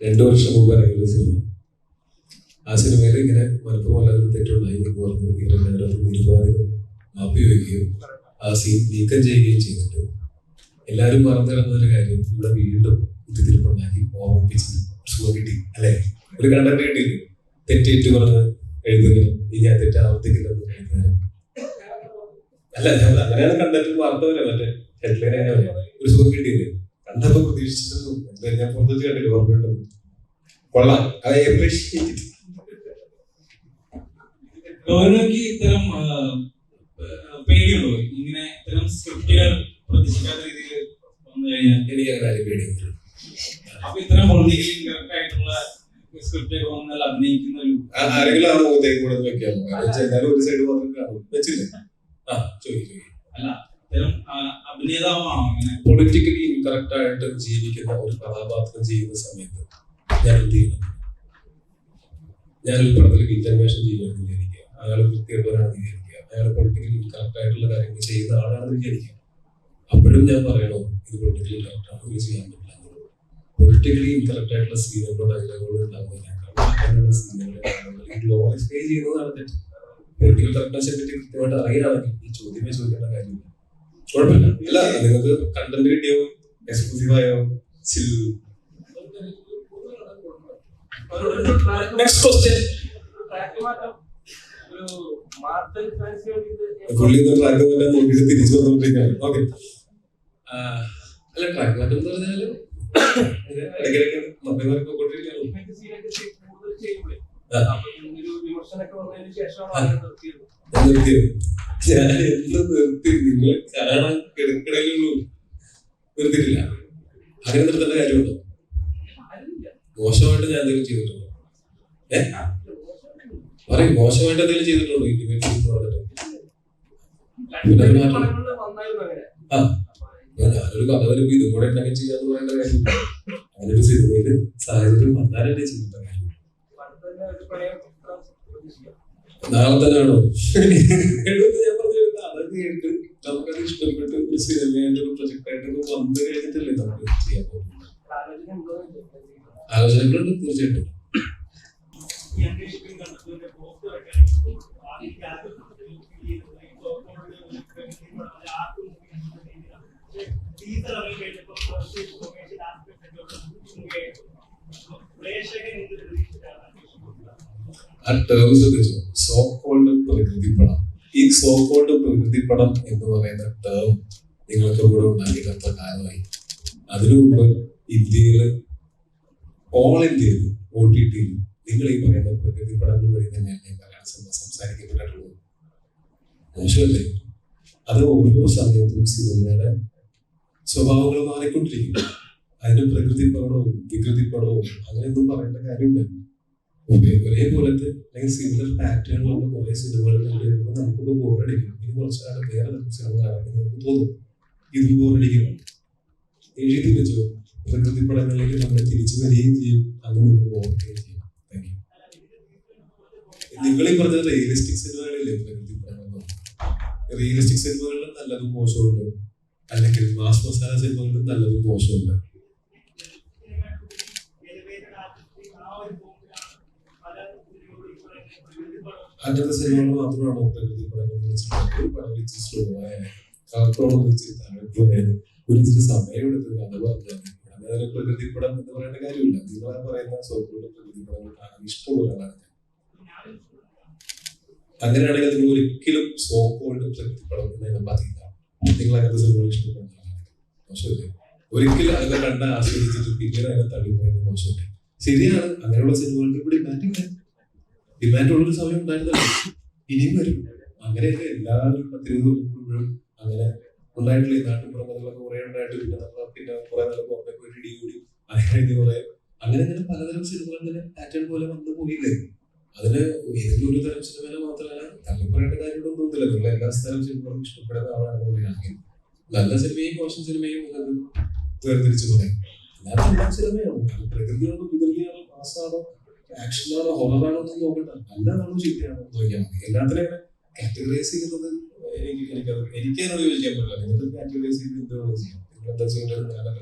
രണ്ടു വർഷം മുമ്പ് ഇറങ്ങിയ സിനിമ. ആ സിനിമയിൽ ഇങ്ങനെ മലപ്പുറം തെറ്റുണ്ടായി. എന്ന് പറഞ്ഞു ഇവരെ അതിനകത്ത് നിരുപാധികം മാപ്പി വയ്ക്കുകയും ആ സീൻ നീക്കം ചെയ്യുകയും ചെയ്തിട്ട് എല്ലാവരും ഒരു കാര്യം ഇവിടെ വീണ്ടും കുത്തിത്തിരിപ്പുണ്ടാക്കി ഓർമ്മിപ്പിച്ച് കിട്ടി അല്ലെ? ഒരു കണ്ടന്റ് കിട്ടിയില്ലേ? തെറ്റേറ്റു പറഞ്ഞ് എഴുതുന്നതിനും ഇനി ആ തെറ്റ് ആവർത്തിക്കില്ലെന്ന് എഴുതുന്നതിനും അല്ല നമ്മൾ അങ്ങനെയാണ് കണ്ടിട്ട് വാർത്ത വരെ മറ്റേ ഹെഡ്ലൈൻ അങ്ങനെ ഒരു സുഖം കിട്ടിയില്ലേ? കണ്ടപ്പോ പ്രതീക്ഷിച്ചിട്ടുണ്ട് എന്തായാലും ഞാൻ പുറത്തേക്ക് കണ്ടില്ല ഓർമ്മയുണ്ടോ കൊള്ളാം. ഐ അപ്രീഷിയേറ്റ് ഗൗരവയ്ക്ക് ഇത്തരം പേടിയുണ്ടോ? ഇങ്ങനെ ഇത്തരം സ്ക്രിപ്റ്റുകൾ പ്രതീക്ഷിക്കാത്ത രീതിയിൽ വന്നു കഴിഞ്ഞാൽ? എനിക്ക് അങ്ങനെ ആരും പേടിയുണ്ട് അപ്പൊ ഇത്തരം പൊളിറ്റിക്കലി കറക്റ്റ് ആയിട്ടുള്ള സ്ക്രിപ്റ്റൊക്കെ വന്നാൽ അഭിനയിക്കുന്ന ഒരു ആരെങ്കിലും ആ മുഖത്തേക്ക് കൂടെ വെക്കാമോ ഒരു സൈഡ് മാത്രം കാണും. വെച്ചില്ലേ? അല്ല അഭിനേതാവാണോ. അങ്ങനെ പൊളിറ്റിക്കലി ഇൻകറക്റ്റ് ആയിട്ട് ജീവിക്കുന്ന ഒരു കഥാപാത്രം ചെയ്യുന്ന സമയത്ത് ഞാൻ എന്ത് ഞാൻ ഒരു പടത്തിൽ ഇന്റർവേഷൻ ചെയ്യാൻ വിചാരിക്കുക. അയാൾ വൃത്തിയുള്ളവരാണെന്ന് വിചാരിക്കുക. അയാൾ പൊളിറ്റിക്കലി ഇൻകറക്റ്റ് ആയിട്ടുള്ള കാര്യങ്ങൾ ചെയ്യുന്ന ആളാണെന്ന് വിചാരിക്കുക. അപ്പോഴും ഞാൻ പറയണോ ഇത് പൊളിറ്റിക്കലി ഇൻകറക്റ്റ് ആണ് ഇത് ചെയ്യാൻ പറ്റില്ല പൊളിറ്റിക്കലി ഇൻകറക്റ്റ് ആയിട്ടുള്ള സീനുകളോ ഡയലോഗുകളോ ഉണ്ടാകുന്നതിനേക്കാൾ സീനുകളെ ഗ്ലോറിഫൈ ചെയ്യുന്നതാണ് തെറ്റ് പൊളിറ്റിക്കൽ കറക്റ്റ്നസിനെ പറ്റി കൃത്യമായിട്ട് അറിയുകയാണെങ്കിൽ ഈ ചോദ്യമേ ചോദിക്കേണ്ട കാര്യമില്ല. കുഴപ്പമില്ല. അല്ല നിങ്ങൾക്ക് കണ്ടന്റ് കിട്ടിയോ? എക്സ്ക്ലൂസീവായോ ചില്ലു നെക്സ്റ്റ് ക്വസ്റ്റ്യൻ പുള്ളി ട്രാക്ക് മാറ്റാൻ നോക്കിയിട്ട് തിരിച്ചു വന്നോണ്ടിരിക്കുകയാണ്. ഓക്കെ അല്ല ട്രാക്ക് മാറ്റം എന്ന് പറഞ്ഞാൽ ഇടയ്ക്കിടയ്ക്ക് മറ്റേവർക്ക് കൊണ്ടിരിക്കുകയാണ്. ഞാൻ എന്ന് നിർത്തി നിങ്ങൾ കാണാൻ നിർത്തിയിട്ടില്ല. അങ്ങനെ നിർത്തേണ്ട കാര്യമുണ്ടോ? മോശമായിട്ട് ഞാൻ എന്തെങ്കിലും ചെയ്തിട്ടുണ്ടോ? ഏ? പറയും മോശമായിട്ട് എന്തെങ്കിലും ചെയ്തിട്ടുണ്ടോ? ഇന്റിമേറ്റ് എന്ന് പറഞ്ഞിട്ട്. ആ. ഞാനൊരു കഥ വരുമ്പോ ഇതും കൂടെ ചെയ്യാന്ന് പറയേണ്ട കാര്യമില്ല. അങ്ങനെ ഒരു സിനിമയിൽ സാഹചര്യം വന്നാലല്ലേ കാര്യം നാളെ തന്നെയാണോ? എടുത്ത് ഞാൻ നമുക്കത് ഇഷ്ടപ്പെട്ട് ഒരു സിനിമയായിട്ട് ഒരു പ്രൊജക്ട് ആയിട്ട് വന്നു കഴിഞ്ഞിട്ടല്ലേ നമുക്ക് ചെയ്യാൻ പോകുന്നത് ആലോചനകളുണ്ട് തീർച്ചയായിട്ടും. ആ ടേംസ് കോൾഡ് പ്രകൃതിപ്പടം. ഈ സോ കോൾഡ് പ്രകൃതിപ്പടം എന്ന് പറയുന്ന ടേം നിങ്ങൾക്ക് കൂടെ ഉണ്ടാക്കിയില്ലാത്ത കാലമായി? അതിനു മുമ്പ് ഇന്ത്യയിൽ ഓൾ ഇന്ത്യയിൽ ഒ ടി ടിയിൽ നിങ്ങൾ ഈ പറയുന്ന പ്രകൃതിപ്പടങ്ങൾ വഴി തന്നെയാണ് മലയാള സിനിമ സംസാരിക്കപ്പെട്ടിട്ടുള്ളത്. മോശമല്ലേ അത് ഓരോ സമയത്തും സിനിമയുടെ സ്വഭാവങ്ങൾ മാറിക്കൊണ്ടിരിക്കും. അതിന് പ്രകൃതിപ്പടവും വികൃതിപ്പടവും അങ്ങനെയൊന്നും പറയേണ്ട കാര്യമില്ല. ഒരേപോലത്തെ അല്ലെങ്കിൽ സിമിലർ പാറ്റേണുള്ള കുറെ സിനിമകൾ കണ്ടു കഴിയുമ്പോൾ ബോറടിക്കും ഇനി കുറച്ച് കാലം വേറെ സിനിമ കാണാൻ നമുക്ക് തോന്നും. ഇതും ബോറടിക്കും എഴുതി വെച്ചോ. പ്രകൃതി പടങ്ങളിലേക്ക് നമ്മൾ തിരിച്ചു വരികയും ചെയ്യും. അങ്ങനെ നിങ്ങൾ ഓർക്കുകയും ചെയ്യും. താങ്ക് പറഞ്ഞ റിയലിസ്റ്റിക് സിനിമകളില്ലേ പ്രകൃതി പടങ്ങൾ റിയലിസ്റ്റിക് സിനിമകളിലും നല്ലതും മോശമുണ്ട് അല്ലെങ്കിൽ മാസ് മസാല സിനിമകളിലും നല്ലതും മോശമുണ്ട് അങ്ങനത്തെ സിനിമകൾ മാത്രമാണോ പ്രകൃതി പടങ്ങൾ ഒരു പടം വെച്ച് സ്ലോ ആയ കാർട്ടോൺ വെച്ച് താഴെ പോയാൽ ഒരു ഇച്ചിരി സമയം കഥ അങ്ങനെ പ്രകൃതി പടം എന്ന് പറയേണ്ട കാര്യമില്ല. നിങ്ങൾ പറയുന്ന സോക്കുള്ള പ്രകൃതി പടങ്ങൾ കാണാൻ ഇഷ്ടമുള്ള ഒരാളാണ് അങ്ങനെയാണെങ്കിൽ നിങ്ങൾ ഒരിക്കലും പ്രകൃതി പടം നിങ്ങൾ അങ്ങനത്തെ സിനിമകൾ ഇഷ്ടപ്പെടുന്ന ആളാണ്. മോശമല്ലേ? ഒരിക്കലും അതിനെ കണ്ട് ആസ്വദിച്ചിട്ട് പിന്നീട് അതിനെ തള്ളി പറയുന്നത് മോശമല്ലേ? ശരിയാണ്. അങ്ങനെയുള്ള സിനിമകൾക്ക് ഇവിടെ ഡിമാൻഡില്ല ഡിമാൻഡ് ഉള്ളൊരു സമയം ഉണ്ടായിരുന്നല്ലോ. ഇനിയും വരും. അങ്ങനെയൊക്കെ എല്ലാവരും പത്തിരുപത് മുഴുവൻ അങ്ങനെ ഉണ്ടായിട്ടില്ല. കഥകളൊക്കെ കുറെ ഉണ്ടായിട്ട് പിന്നെ നമ്മൾ പിന്നെ കുറെ നല്ല ബോംബെ പോയിട്ട് ഇടി കൂടി അങ്ങനെ കുറെ അങ്ങനെ അങ്ങനെ പലതരം സിനിമകൾ തന്നെ പാറ്റേൺ പോലെ വന്നു പോയില്ലേ? അതിന് ഏതെങ്കിലും ഒരു തരം സിനിമയിൽ മാത്രമല്ല തള്ളി പറയേണ്ട കാര്യങ്ങളൊന്നും തോന്നുന്നില്ല നിങ്ങൾ എല്ലാ സ്ഥലം സിനിമകളും ഇഷ്ടപ്പെടുന്ന ആളാണെന്ന് പറയുകയാണെങ്കിൽ നല്ല സിനിമയും മോശം സിനിമയും നിങ്ങൾക്ക് വേർതിരിച്ചു പറയാം എല്ലാ സിനിമയാണ് അത് പ്രകൃതിയാണോ വികൃതിയാണോ മാസാണോ ആക്ഷനാണോ ഹൊററാണോ എന്ന് നോക്കണ്ട നല്ലതാണോ ചീത്തയാണോ നോക്കിയാൽ മതി എല്ലാത്തിനും കാറ്റഗറൈസ് ചെയ്യുന്നത് എനിക്ക് എനിക്കത് എനിക്ക് അതിനോട് യോജിക്കാൻ പറ്റില്ല. നിങ്ങൾക്ക് കാറ്റഗറൈസ് ചെയ്ത് എന്ത് ചെയ്യാം? നിങ്ങൾ എന്താ ചെയ്യേണ്ടത് ഞാനല്ല